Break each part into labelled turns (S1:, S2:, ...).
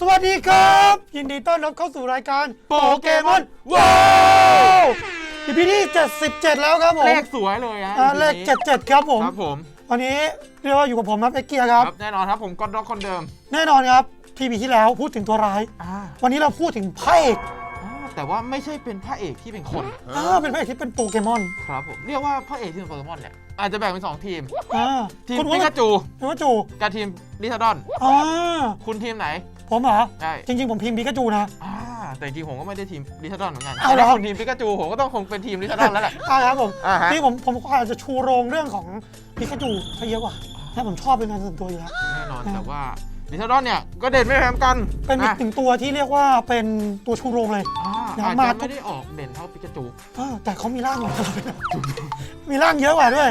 S1: สวัสดีครับ ยินดีต้อนรับเข้าสู่รายการโปเกมอนว้าว EP ที่ 77 แล้วครับผม
S2: เลขสวยเลยฮะ
S1: อ่า
S2: ทีนี้
S1: เลข77 ครับผม
S2: ครับผม
S1: วันนี้เรียกว่าอยู่กับผมครับเอ็กเกียร์ครับ
S2: ครับแน่นอนครับผมก็ด็อกคนเดิม
S1: แน่นอนครับทีพีที่แล้วพูดถึงตัวร้าย
S2: อ่า
S1: วันนี้เราพูดถึงพระเอก
S2: อ่า แต่ว่าไม่ใช่เป็นพระเอกที่เป็นคน
S1: อ่าเป็นพระเอกที่เป็นโปเกมอน
S2: ครับผมเรียกว่าพระเอกที่เป็นโปเกมอนเนี่ยอาจจะแบ่งเป็นสองทีม
S1: อ่า
S2: ทีม
S1: คุณ
S2: ปิ
S1: ว่ากา
S2: จู
S1: คุณว่าจู
S2: กับทีมลิซาดอน
S1: อ่า
S2: คุณทีมไหน
S1: ผมเหรอ
S2: ใช่
S1: จริง ๆ ผมพิมพ์ปิกาจูนะ
S2: อ่าแต่จริงๆผมก็ไม่ได้ทีมลิซาดอนเหมือนกัน
S1: เอาเหรอ
S2: แต่ถ้าคุณทีมปิกาจูผมก็ต้องคงเป็นทีมลิซาดอนแล้วแหละ
S1: อ่าครับผม
S2: อ่าฮะ
S1: นี่ผมผมอาจจะชูโรงเรื่องของปิกาจูซะเยอะกว่าถ้าผมชอบเป็นงานส่วนตัวอยู่แล้ว
S2: แน่นอน
S1: อ่า
S2: แต่ว่าลิซาดอนเนี่ยก็เด่นไม่แพ้กัน
S1: เป็นอีก
S2: นะ
S1: หนึ่งตัวที่เรียกว่าเป็นตัวชูโรงเลย
S2: อ่า
S1: เดี๋ยว
S2: อาจ
S1: มา
S2: จะไม่ได้ออกเด่นเท่าปิกาจู
S1: เออแต่เขามีร่างของเขามีร่างเยอะกว่าด้วย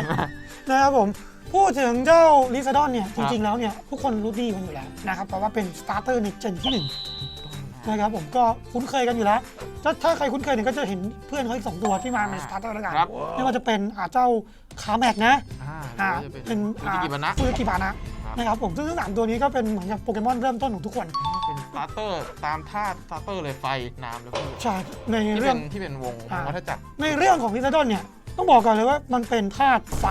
S1: นะครับผม พูดถึงเจ้าลิซาดอนเนี่ย
S2: ค
S1: จ
S2: รับ
S1: ริงๆแล้วเนี่ยทุกคนรู้ดีกันอยู่แล้วนะครับเพราะว่าเป็นสตาร์เตอร์ในเจนที่หนึ่งนะครับผมก็คุ้นเคยกันอยู่แล้วถ้าถ้าใครคุ้นเคยเนี่ยก็จะเห็นเพื่อนเขาอีกสองตัวที่มาในสตาร์เตอร์แล้วกัน
S2: ครับ
S1: ไม่ว่าจะเป็นอ่าเจ้าคาแมกนะ
S2: อ่า
S1: อ่า
S2: หรือว่าจะ
S1: เป็น
S2: ฟูจิกิบานะ
S1: ฟูจิกิบานะครับนะครับผม ซึ่งทั้งสามตัวนี้ก็เป็นเหมือนกับโปเกมอนเริ่มต้นของทุกคน
S2: เป็นส ตาร์เตอร์ตามธาตุสตาร์เตอร์เลยไฟน้ำแล้วก็
S1: ใช่ใน
S2: ที่
S1: เรื่
S2: เป็
S1: อง
S2: นที่เป็นวง
S1: อ่า
S2: วัฏจักร
S1: ในเรื่องของลิซาดอนเนี่ย ต้องบอกก่อนเลยว่ามันเป็นธาตุไฟ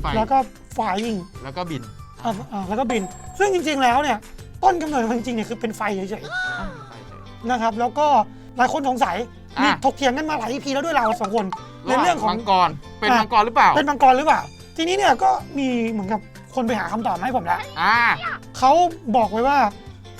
S2: ไฟ
S1: แล้วก็ไฟยิง
S2: แล้วก็บิน
S1: อ่าอ่าแล้วก็บิน ซึ่งจริง ๆ แล้วเนี่ย ต้นกำเนิดมันจริงๆเนี่ยคือเป็นไฟเฉย
S2: อ่าไฟเฉย
S1: ๆนะครับ แล้วก็หลายคนสงสัย
S2: อะ
S1: มีถกเถียงกันมาหลาย EP แล้วด้วยเราสองคนในเรื่องของ
S2: มังกรเป็น
S1: อะ
S2: มังกรหรือเปล่า
S1: เป็นมังกรหรือเปล่า ทีนี้เนี่ยก็มีเหมือนกับคนไปหาคำตอบมาให้ผมแล้ว
S2: อ่า
S1: เขาบอกไว้ว่า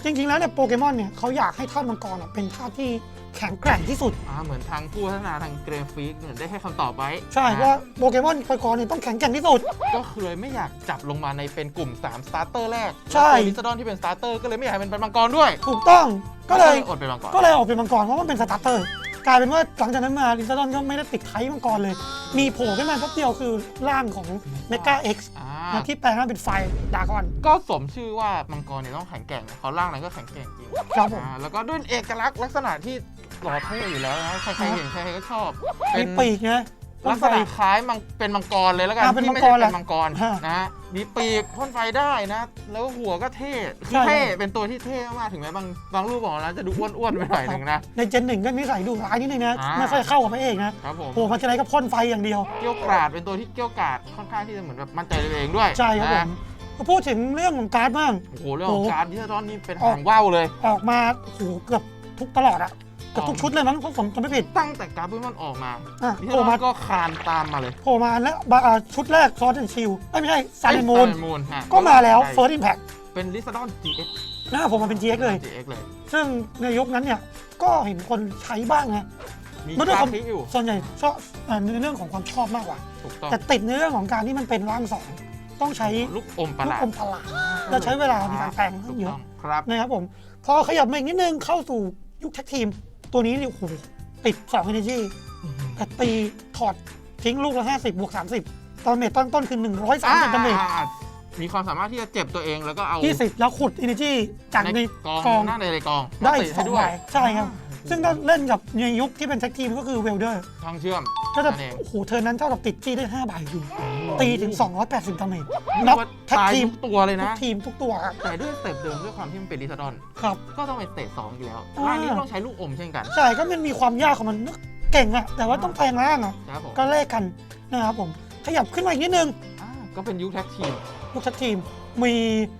S1: จริงๆ แล้วเนี่ยโปเกมอนเนี่ยเขาอยากให้ธาตุมังกรอะเป็นธาตุที่แข็งแกร่งที่สุด
S2: อ่าเหมือนทางผู้พัฒนาทางเกรฟิกเนี่ยได้ให้คำตอบไว้
S1: ใช่
S2: อะ
S1: ว่าโปเกมอนมังกรเนี่ยต้องแข็งแกร่งที่สุด
S2: ก็คือเลยไม่อยากจับลงมาในเป็นกลุ่ม 3 สตาร์เตอร์แรก
S1: ใช่
S2: ลิซาดอนที่เป็นสตาร์เตอร์ก็เลยไม่อยากให้มันเป็นมังกรด้วย
S1: ถูกต้องก็เลย
S2: อดเป็นมังกร
S1: ก็เลยออกเป็นมังกรเพราะมันเป็นสตาร์เตอร์ กลายเป็นว่าหลังจากนั้นมาลิซาดอนก็ไม่ได้ติดไทยมังกรเลย มีโผล่ขึ้นมาแป๊บเดียวคือร่างของเมกาเอ็กซ์
S2: อ่า
S1: ที่แปลงร่างเป็นไฟดากอน
S2: ก็สมชื่อว่ามังกรเนี่ยต้องแข็งแกร่งเขาร่างไหนก็แข็งแกร่งจริง
S1: ครับผม
S2: อ่าแล้วก็ด้วยเอกลักษณ์ลักษณะที่หล่อเท่อยู่แล้วนะใครๆเห็นใครๆก็ชอบ
S1: มีปีกนะ
S2: ลักษณะคล้ายมังเป็นมังกรเลยแล้วกัน
S1: อ่าเป็น
S2: ที่
S1: มั
S2: ไม่
S1: งกร
S2: ได้
S1: แห
S2: เป็
S1: ละ
S2: นมังกร
S1: ฮะ
S2: นะฮะมีปีกพ่นไฟได้นะ แล้วหัวก็เท่คื
S1: ใช่
S2: อเท่เป็นตัวที่เท่มากถึงแม้บางบางรูปของเราจะดูอ้วนๆไปหน่อยหนึ่งนะ
S1: ในเจนหนึ่งก็นิสัยดุร้ายนิดนึงนะ
S2: อ่า
S1: ไม่ค่อยเข้ากับพระเอกนะครับ
S2: ผม
S1: โผล่มาทีไรก็พ่นไฟอย่างเดียว
S2: เกี้ยวกราดเป็นตัวที่เกี้ยวกราดค่อนข้างที่จะเหมือนแบบมั่นใจในตัวเองด้วย
S1: ใช่ครับผ
S2: นะ
S1: มมาพูดถึงเรื่องของการ์ดบ้าง
S2: โอ้โหเรื่องของ
S1: โอ้
S2: การที่ตอนนี้เป็น
S1: ออก
S2: หางว่าวเลย
S1: ออกมาโอ้โหเกือบทุกตลอดอะเกือบทุกชุดเลยมั้งถ้าผมจำไม่ผิด
S2: ตั้งแต่การ์ดโปเกมอนออกมา
S1: อะ
S2: ที่
S1: โผล่
S2: ตอ
S1: มาน
S2: ก็คานตามมาเลย
S1: โผล่มาแล้วบาอ่าชุดแรกซอสแอนชิลไม่ใช่ซันมูน
S2: มูน
S1: ก็มาแล้ว
S2: ใช่
S1: เฟิร์สอิมแพค
S2: เป็นลิซาดอน GX
S1: หน้าผมมาเป็น GX เลย
S2: GX เลย
S1: ซึ่งในยุคนั้นเนี่ย ก็เห็นคนใช้บ้างนะ
S2: มี
S1: มันด้วย
S2: คา
S1: ความ
S2: คิอยู่
S1: ส่วนใหญ่ชอบอ่าในเรื่องของความชอบมากกว่า
S2: ถูกต้อง
S1: แต่ติดในเรื่องของการที่มันเป็นร่างสองต้องใช้
S2: ลูกอมประ
S1: ลู
S2: ห
S1: ก
S2: ลาด
S1: อมพลาดและใช้เวลาในการแปลงค่อนข้างเยอะ
S2: ถูกต้ครับ
S1: นะครับผม พอขยับมาอีกนิดนึงเข้าสู่ยุคแท็กทีม ตัวนี้เนี่ยโอ้โหติด2 energy แต่ตีถอดทิ้งลูกละ 50 บวก 30 ตอนเมตต้นต้นคือ 130ดาเมจ
S2: อ่ามีความสามารถที่จะเจ็บตัวเองแล้วก็เอา
S1: 20 แล้วขุด energy จากใน
S2: กอง
S1: กอง
S2: หน้าในในกอง
S1: ได้
S2: มา
S1: อี
S2: ติ
S1: ก
S2: ให้
S1: สอง
S2: ด้ว
S1: ใบ
S2: ย
S1: ใช่ครับ
S2: อ่า
S1: ซึ่งถ้าเล่นกับในยุคที่เป็นแท็กทีมก็คือเวลเดอร์
S2: ทางเชื่อม
S1: ก็จะ
S2: นั่นเอง
S1: โอ้โหเธอนั้นเท่ากับติดจี้ได้ 5 ใบอยู่ ตีถึง 280ดาเมจ
S2: เรี
S1: น็
S2: ย
S1: อก
S2: กว่า
S1: แท็ก
S2: ตาย
S1: ทีม
S2: ทุกตัวเลย
S1: ทุก
S2: นะ
S1: ทีมทุกตัวครับ
S2: แต่ด้วยสเต็ปเดิมด้วยความที่มันเป็นลิซาดอน
S1: ครับ
S2: ก็ต้องเป็นเตะสองอยู่แล้ว
S1: อ่า
S2: ร่างนี้ก็ต้องใช้ลูกอมเช่นกัน
S1: ใช่ก็มันมีความยากของมันเก่งอะแต่ว่าต้องแปลงร่างอะ
S2: ครับผม
S1: ก็เลขกันนะครับผมขยับขึ้นมาอีกนิดนึง
S2: อ่าก็เป็นยุคแท็กทีม
S1: ลูกแท็กทีม มี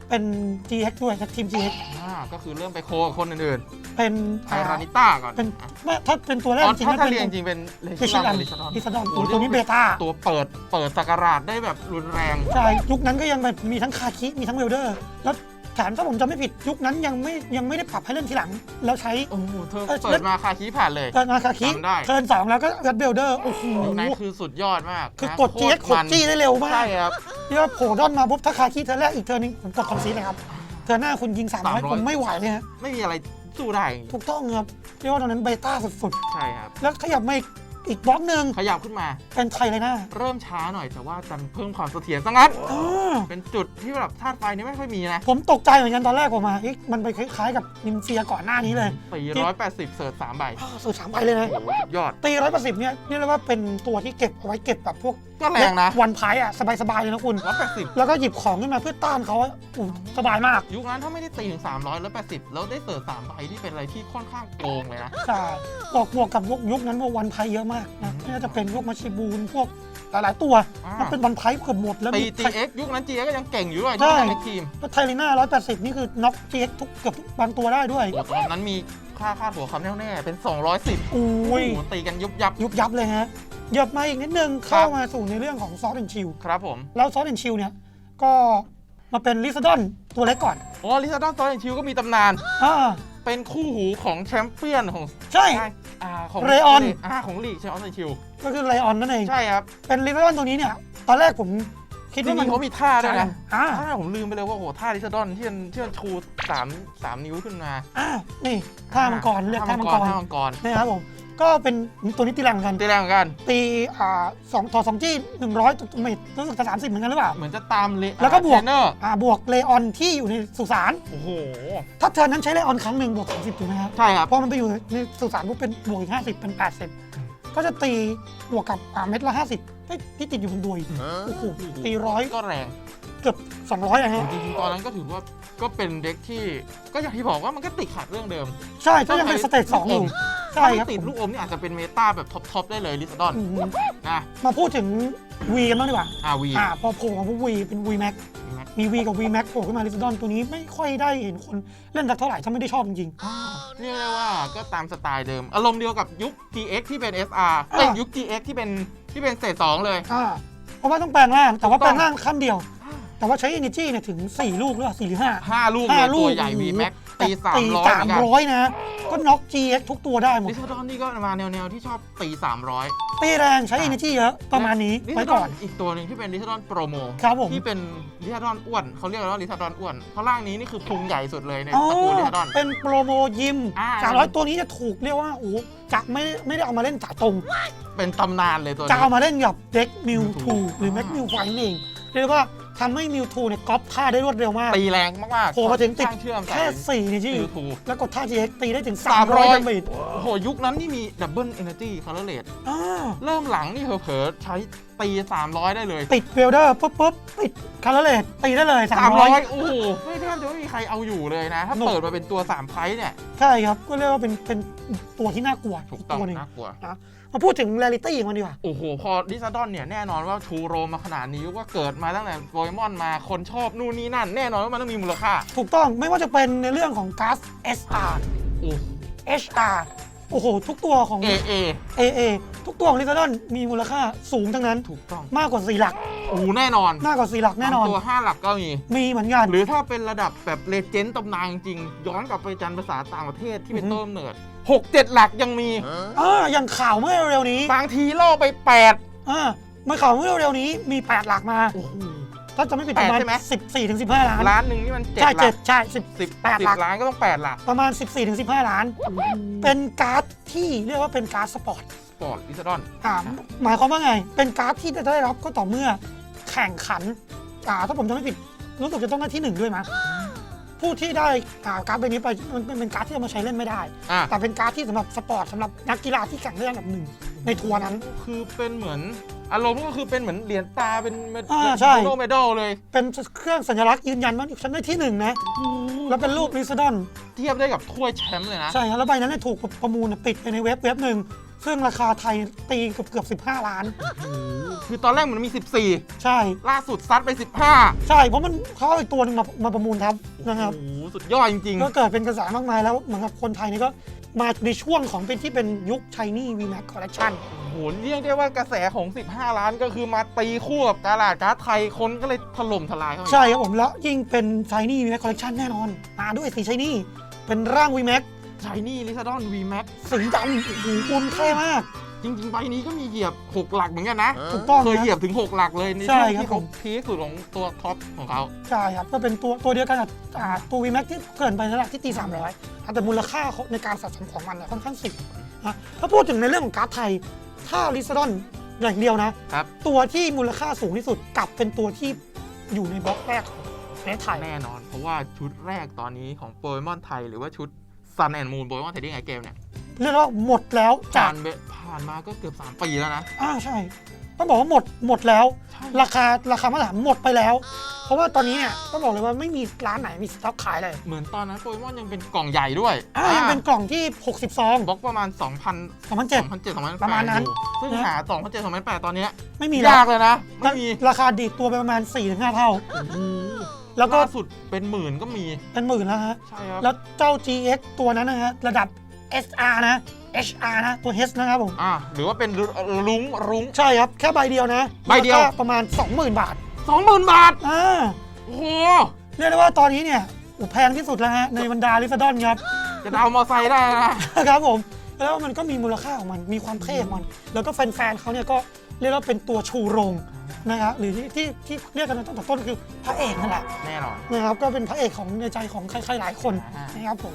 S1: เป็น GX ด้วยแท็กทีม GX
S2: อ่าก็คือเริ่มไปโคกับคนอื่น
S1: เป็น
S2: ๆไทรานิต้าก่อน
S1: เป็น
S2: อะ
S1: แม่ถ้าเป็นตัวแรก
S2: ตอน
S1: จริง
S2: ถ้า
S1: ๆ
S2: ถ้า
S1: เป็น
S2: เรียงจริงเป็นเล
S1: ลิ
S2: ชิ
S1: ซา
S2: ลั
S1: ดอน
S2: ลิซาดอน
S1: ลิซาดอน
S2: โอ้โห
S1: ตัวนี้เบต้า
S2: ตัวเปิดเปิดสักราชได้แบบรุนแรง
S1: ใช่ยุคนั้นก็ยังแบบมีทั้งคาคิมีทั้งเวลเดอร์ แล้ว แถมถ้าผมจำไม่ผิดยุคนั้นยังไม่ยังไม่ได้ปรับให้เล่นทีหลัง แล้วใช้
S2: โอ้โหเธอ
S1: เออ
S2: เปิดมาคาคีผ่านเลย
S1: เทิร์นมาคาคิ
S2: จำได้
S1: เทิร์นสองแล้วก็ยัดเบลเดอร์โอ้โห
S2: ยุคนั้นคือสุดยอดมาก
S1: คือ
S2: นะ
S1: กด GX
S2: โค
S1: ก
S2: ต
S1: ด
S2: รมัน
S1: จี้ได้เร็วมาก
S2: ใช่ครับ
S1: เรียกว่าโผล่ด้อนมาปุ๊บถ้าคาคิเทิร์นแรกอีกเทิร์นนึงผมกดคอนซีเลยครับเทิร์นหน้าคุณยิง300
S2: 300
S1: ผมไม่ไหวเลยฮะ
S2: ไม่มีอะไรสู้ได้จริง
S1: ถูกต้องครับเรียกว่าตอนนั้นเบต้าสุด
S2: ๆใช่ครับ
S1: ๆ แล้วขยับมาอีก อีกบล็อกหนึ่ง
S2: ขยับขึ้นมา
S1: เป็นไทเลยนะ
S2: เริ่มช้าหน่อยแต่ว่าดันเพิ่มความเสถียรซะงั้น
S1: อ่า
S2: เป็นจุดที่แบบธาตุไฟนี่ไม่ค่อยมีนะ
S1: ผมตกใจเหมือนกันตอนแรกผมมาเอ๊ะมันไปคล้ายๆกับนิมเซียก่อนหน้านี้เลย
S2: 480 เสิร์ช3ใบ
S1: อ้าวสูตรสามใบเลยนะ
S2: โอ้โหสุดยอด
S1: ตีร้อยแปดสิบเนี่ยเรียกได้ว่าเป็นตัวที่เก็บเอาไว้เก็บแบบพวก
S2: ก็แรงนะ
S1: วันพายอะ สบาย ๆ เลยนะคุณ
S2: 180
S1: แล้วก็หยิบของขึ้นมาเพื่อต้านเขาอะอู้สบายมาก
S2: ยุคนั้นถ้าไม่ได้ตีถึง 300 แล้ว80 แล้วได้เสิร์ช3ใบที่เป็นอะไรที่ค่อนข้างโกงเลยนะ
S1: ใช่บวกบวกกับยุคยุคนั้นพวกวันไพเยอะมากนะ
S2: อืม
S1: ไม่ว่าจะเป็นพวกมาชิบูนพวกหลายๆตัว
S2: อ่า
S1: มันเป็นวันไพเกือบหมดแล้ว
S2: ตี
S1: มี
S2: GX ยุคนั้น GX ก็ยังเก่งอยู่ด้วย
S1: ใช่
S2: ที่เป็นทีม
S1: แล้วไทลิน่าร้อยแปดสิบนี่คือน็อกเจ็ทุกเกือบทุกบางตัวได้ด้วย
S2: โอ้โหตอนนั้นมีค่าค่าหัวคำแน่วแน่เป็น 210
S1: อุ้
S2: โอ้
S1: ย
S2: โหตีกันยุบยับ
S1: ยุบยับเลยฮะเหยียบมาอีกนิดนึงเข้ามาสู่ในเรื่องของซอสแอนชิล
S2: ครับผม
S1: แล้วซอสแอนชิลเนี่ยก็มาเป็นลิซาดอนตัวเล็กก่อน
S2: อ๋อลิซาดอนซอยชิวก็มีตำนาน
S1: อ่า
S2: เป็นคู่หูของแชมเปี้ยนของ
S1: ใช่
S2: อ่าของ
S1: เรออน
S2: อ่าของลีกแชมเปี้ยนชิว
S1: ก็คือไลออนนั่นเอง
S2: ใช่ครับ
S1: เป็นลิซาดอนตัวนี้เนี่ย ตอนแรกผมคิด
S2: จ
S1: ว่า
S2: ริ
S1: มัน
S2: งๆเขามีท่าด้วยนะ
S1: อ่า
S2: ท่าผมลืมไปเลยว่าโอ้โหท่าลิซาดอนที่มันที่มันชูสามสามนิ้วขึ้นมา
S1: อ่านี่ท่ามังกรเรียกท่ามังกร
S2: ท่ามังกร
S1: นะครับผม ก็เป็นตัวนี้ตีแรงเหมือนกัน
S2: ตีแรงเหมือนกัน
S1: ตีอ่าสองต่อสองจี้หนึ่งร้อยไม่รู้สึกจะสามสิบเหมือนกันหรือเปล่า
S2: เหมือนจะตามเล
S1: แล้วก็บวก
S2: เทรนเนอร์
S1: อ่าบวกเลออนที่อยู่ในสุสาน
S2: โอ้โห
S1: ถ้าเทิร์นนั้นใช้เลออนครั้งหนึ่งบวกสามสิบถูกไหมครับ
S2: ใช่ครับ
S1: พอมันไปอยู่ในสุสานปุ๊บเป็นบวกอีกห้าสิบเป็นแปดสิบก็จะตีบวกกับอ่าเม็ดละห้าสิบที่ติดอยู่บนดวยโอ้โหตีร้อย
S2: ก็แรง
S1: เกือบสองร้อยอะฮะ
S2: จริงๆตอนนั้นก็ถือว่าก็เป็นเด็กที่ก็อย่างที่บอกว่ามันก็ติดขัดเรื่องเดิม
S1: ใช่ก็ยังเป็นสเตจสองอยู่ ใช่ครับ
S2: ถ้าไม่ติดลูกอมนี่อาจจะเป็นเมตาแบบท็อปๆได้เลยลิซาดอน
S1: อืม
S2: นะ
S1: มาพูดถึงวีกันบ้างดีกว่า
S2: อาวี
S1: อ่าพอโผล่มาพวกวีเป็นวีแม็กมีวีกับวีแม็กโผล่ขึ้นมาลิซดอนตัวนี้ไม่ค่อยได้เห็นคนเล่นสักเท่าไหร่ถ้าไม่ได้ชอบจริง
S2: เรียกได้ว่าก็ตามสไตล์เดิม อารมณ์เดียวกับยุค GX ที่เป็น SR เอ้ย
S1: อ่ายุ
S2: ยุค GX ที่เป็นที่เป็นเศษสองเลย
S1: ๆอ่าเพราะว่าต้องแปลงร่างแต่ว่า
S2: ถูกต้อง
S1: แปลงร่างขั้นเดียว แต่ว่าใช้ energy เนี่ยถึง 4 ลูกหรือเปล่าสี่หรือห้า
S2: 5ลูก
S1: ห้า
S2: เลย
S1: ลู
S2: ตั
S1: ก
S2: วใหญ่ V Max
S1: แต่
S2: ตี300
S1: ตี
S2: เหมือน
S1: สาม
S2: กัน
S1: ร้อยนะ ก็น็อก GX ทุกตัวได้หมด
S2: ลิซาดอนนี่ก็มาแนวๆที่ชอบตี300
S1: ตีแรงใช้ energy เยอะประมาณนี้
S2: ลิ
S1: ไว้
S2: ซาด
S1: ก่
S2: อ
S1: อนน
S2: อีกตัวหนึ่งที่เป็นลิซาดอนโปรโม
S1: ครับผม
S2: ที่เป็นลิซาดอนอ้วนเขาเรียกว่าลิซาดอนอ้วนเพราะร่างนี้นี่คือพุงใหญ่สุดเลยใน
S1: อ๋อ
S2: ตระกูลลิซาดอน
S1: เป็นโปรโมยิม
S2: อ่า
S1: สามร้อยตัวนี้จะถูกเรียกว่าโอ้โหจะไม่ไม่ได้เอามาเล่นจ่ายตรง
S2: เป็นตำนานเลยตัว
S1: จะ
S2: นี้
S1: เอามาเล่นกับเด็กมิวทู
S2: Mewtwo
S1: หรือแม็ก
S2: อ่า
S1: มิวไฟนั่นเองเรียกว่า ทำให้มิวทูเนี่ยก๊อปท่าได้รวดเร็วมาก
S2: ตีแรงมากๆ
S1: โผล่มาถึงติด
S2: ข้างเชื่อม
S1: แค่
S2: ใส่
S1: 4เนี่ยที่
S2: มิวทู
S1: แล้วกดท่า GX ตีได้ถึง
S2: 300
S1: 300ดาเมจ
S2: โอ้โห ยุคนั้นนี่มีดับเบิลเอเนจีคาร์เลต
S1: อ่า
S2: เริ่มหลังนี่เผลอๆใช้ตี 300 ได้เลย
S1: ติดเวลเดอร์ปุ๊บปุ๊บติดคาร์เลตตีได้เลย300
S2: 300 โอ้โหไม่แทบจะไม่มีใครเอาอยู่เลยนะ ถ้า
S1: หนุก
S2: เปิดมาเป็นตัว3ไพรส์เนี่ย
S1: ใช่ครับก็เรียกว่าเป็นเป็นตัวที่น่า กลัว
S2: ถูก
S1: อี
S2: ต้อง
S1: ตัวหนึ่ง
S2: น่ากลัว
S1: มาพูดถึงเรลิตี้มันดีกว่า
S2: โอ้โห พอดิซาดอนเนี่ย แน่นอนว่าชูโรมมาขนาดนี้ว่าเกิดมาตั้งแต่โปเกมอนมาคนชอบนู่นนี่นั่น แน่นอนว่ามันต้องมีมูลค่า
S1: ถูกต้องไม่ว่าจะเป็นในเรื่องของก๊าซ SR
S2: โอ้
S1: HR โอ้โห ทุกตัวของ
S2: เอเอ
S1: AA ทุกตัวของลิซาดอนมีมูลค่าสูงทั้งนั้น
S2: ถูกต้อง
S1: มากกว่า4หลัก
S2: โอ้โหแน่นอน
S1: มากกว่า4หลักแน่นอน
S2: บางตัว5หลักก็มี
S1: มีเหมือนกัน
S2: หรือถ้าเป็นระดับแบบเลเจนด์ตำนานจริง ย้อนกลับไปจันภาษาต่างประเทศที่เป็น
S1: อือฮึ
S2: ต้นกำเนิดหกเจ็ดหลักยังมี
S1: อ่าอย่างข่าวเมื่อเร็วๆนี้
S2: บางทีล่อไปแปด
S1: อ่าเมื่อข่าวเมื่อเร็วๆนี้มี8หลักมา
S2: โอ้โห
S1: ถ้าจะไม่ผิด
S2: แป
S1: ป
S2: ด
S1: ระมาณ
S2: ใช่ไหม
S1: 14ถึง15ล้าน
S2: ล้านหนึ่งนี่มันเจ็ด
S1: ใช่
S2: หลั
S1: เจ็
S2: ก
S1: ดใช่สิบ
S2: สิบ
S1: แปด
S2: สิ
S1: หลั
S2: บ
S1: ก
S2: ล้านก็ต้องแปดหลัก
S1: ประมาณ 14ถึง15 ล้าน เป็นการ์ดที่เรียกว่าเป็นการ์ดสปอร์ต
S2: สปอร์ตดิซาดอน
S1: อ่าหมายความว่าไง เป็นการ์ดที่จะได้รับก็ต่อเมื่อแข่งขันอ่าถ้าผมจำไม่ผิดรู้สึกจะต้องได้ที่หนึ่งด้วยมั้ยผู้ที่ได้อ่าการ์ดใบนี้ไปมันเป็นเป็นการ์ดที่เอามาใช้เล่นไม่ได้
S2: อะ
S1: แต่เป็นการ์ดที่สำหรับสปอร์ตสำหรับนักกีฬาที่แข่งได้อันดับหนึ่งในทัวร์นั้น
S2: คือเป็นเหมือน อารมณ์ก็คือเป็นเหมือนเหรียญตาเป็นเมด
S1: อ่าใช่
S2: โลเมดัลเลย
S1: เป็นเครื่องสัญลักษณ์ยืนยันว่าฉันได้ที่หนึ่งนะ แล้วเป็นรูปลิซาดอน
S2: เทียบได้กับถ้วยแชมป์เลยนะ
S1: ใช่ครับแล้วใบนั้นเนี่ยถูกประมูลติดไปในเว็บเว็บหนึ่งซึ่งราคาไทยตีเกือบเกือบ15 ล้าน
S2: คือตอนแรกมันมี
S1: ใช่
S2: 14 ล่าสุดซัดไป 15
S1: ใช่เพราะมันเขาเอาอีกตัวหนึงมามาประมูลครับนะครับ
S2: โอ้โหสุดยอดจริง
S1: ก็เกิดเป็นกระแสมากมายแล้วเหมือนกับคนไทยนี่ก็ มาในช่วงของเป็นที่เป็นยุค Shiny VMAX Collection
S2: ๆโอ้โหเรียกได้ว่ากระแสของ 15 ล้านก็คือมาตีคู่กับกาลาดการ์ดไทยคนก็เลยถล่มทลายเข้าไป
S1: ใช่ครับผมแล้วยิ่งเป็น Shiny VMAX Collection แน่นอน มาด้วยสี Shiny เป็นร่าง VMAX
S2: ชายนี่ลิซาดอน V Max
S1: สีดำโอ้โหคุณเท่มาก
S2: จริงๆใบนี้ก็มีเหยียบ 6 หลักเหมือนกันนะ
S1: ถูกต้อง
S2: เคย
S1: นะ
S2: เหยียบถึง 6 หลักเลยใน
S1: ใช่
S2: ช่วง
S1: ครับ
S2: ที่เขา
S1: ผม
S2: พีคสุดของตัวท็อปของเขา
S1: ใช่ครับก็เป็นตัวตัวเดียวกันกับอ่าตัว VMAX ที่เกรินไปนั่นแหละที่ตี300แต่มูลค่าในการสะสมของมันเนี่ยค่อนข้างสิบนะถ้าพูดถึงในเรื่องของการ์ดไทย ถ้าลิซดอนอย่างเดียวนะ
S2: ครับ
S1: ตัวที่มูลค่าสูงที่สุดกลับเป็นตัวที่อยู่ในบล็อกแรกของประเทศไทย
S2: แน่นอน เพราะว่าชุดแรกตอนนี้ของโปเกมอนไทย หรือว่าชุด Sun and Moon โปเกมอน Trading Card Game เนี่ย
S1: เรียกว่าหมดแล้วจา
S2: ผ่ากนเบผ่านมาก็เกือบ 3 ปีแล้วนะ
S1: อ่าใช่ ต้องบอกว่าหมดหมดแล้ว
S2: ใช่
S1: ราคาราคามาตรฐานหมดไปแล้ว เพราะว่าตอนนี้เนี่ยต้องบอกเลยว่าไม่มีร้านไหนมีสต็อกขายเลย
S2: เหมือนตอนนั้นโปเกมอนยังเป็นกล่องใหญ่ด้วย
S1: อ่ายังเป็นกล่องที่ 60ซอง
S2: บล็อกประมาณ 2,000
S1: 2007
S2: 2007 2008
S1: ประมาณนั้น
S2: อยู่ซึ่ง
S1: นะ
S2: หา2007 2008ตอนเนี้ย
S1: ไม่มี
S2: ยา
S1: แล้ว
S2: กเลยนะไม่มี
S1: ราคาดีดตัวไปประมาณ 4-5 เท่า แล้วก็
S2: ล่าสุดเป็นหมื่นก็มี
S1: เป็นหมื่นแล้วฮะ
S2: ใช่ครับ
S1: แล้วเจ้า GX ตัวนั้นนะฮะระดับ SR นะ HR นะ ตัว H นะครับผม
S2: อ่าหรือว่าเป็นรุ้งรุ้ง
S1: ใช่ครับ แค่ใบเดียวนะ
S2: ใบเดียว
S1: มูลค่าประมาณ 20,000 บาท
S2: 20,000บาท
S1: อ่า
S2: โอ้โห
S1: เรียกได้ว่าตอนนี้เนี่ยโอ้แพงที่สุดแล้วฮะ ในบรรดาลิซาดอนครับ
S2: จะดาวมอไซค์ได้นะ
S1: ครับผม แล้วมันก็มีมูลค่าของมัน มีความเท่ของมัน แล้วก็แฟนๆเขาเนี่ยก็เรียกว่าเป็นตัวชูโรงนะครับ หรือที่ที่ที่เรียกกันตั้งแต่ต้นคือพระเอกนั่นแหละ
S2: แน่นอน
S1: นะครับ ก็เป็นพระเอกของในใจของใครๆหลายคน
S2: อ่า
S1: นะครับผม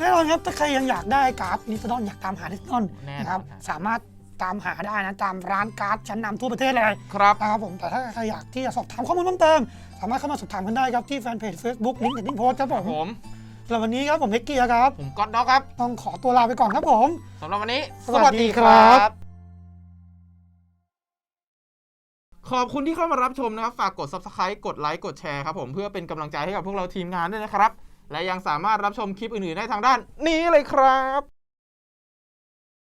S1: แน่นอนครับถ้าใครยังอยากได้การ์ดลิซาดอนอยากตามหาลิซาดอน
S2: แน่นอน
S1: นะครับ
S2: ครับ
S1: สามารถตามหาได้นะตามร้านการ์ดชั้นนำทั่วประเทศเลย
S2: ครับ
S1: นะครับผมแต่ถ้าใครอยากที่จะสอบถามข้อมูลเพิ่มเติม สามารถเข้ามาสอบถามกันได้ครับ ที่แฟนเพจ Facebook ลิงก์ดิ้งโพสครับผ
S2: ผมม
S1: สำหรับวันนี้ครับผมเล็กเกียร์ครับ
S2: ผมก๊อตด็อกครับ
S1: ต้องขอตัวลาไปก่อนครับผม
S2: สำหรับวันนี้
S1: สวัสดีครับ
S2: ขอบคุณที่เข้ามารับชมนะครับ ฝากกด subscribe กดไลค์กดแชร์ครับผมเพื่อเป็นกำลังใจให้กับพวกเราทีมงานด้วยนะครับ และยังสามารถรับชมคลิปอื่นๆได้ทางด้านนี้เลยครับ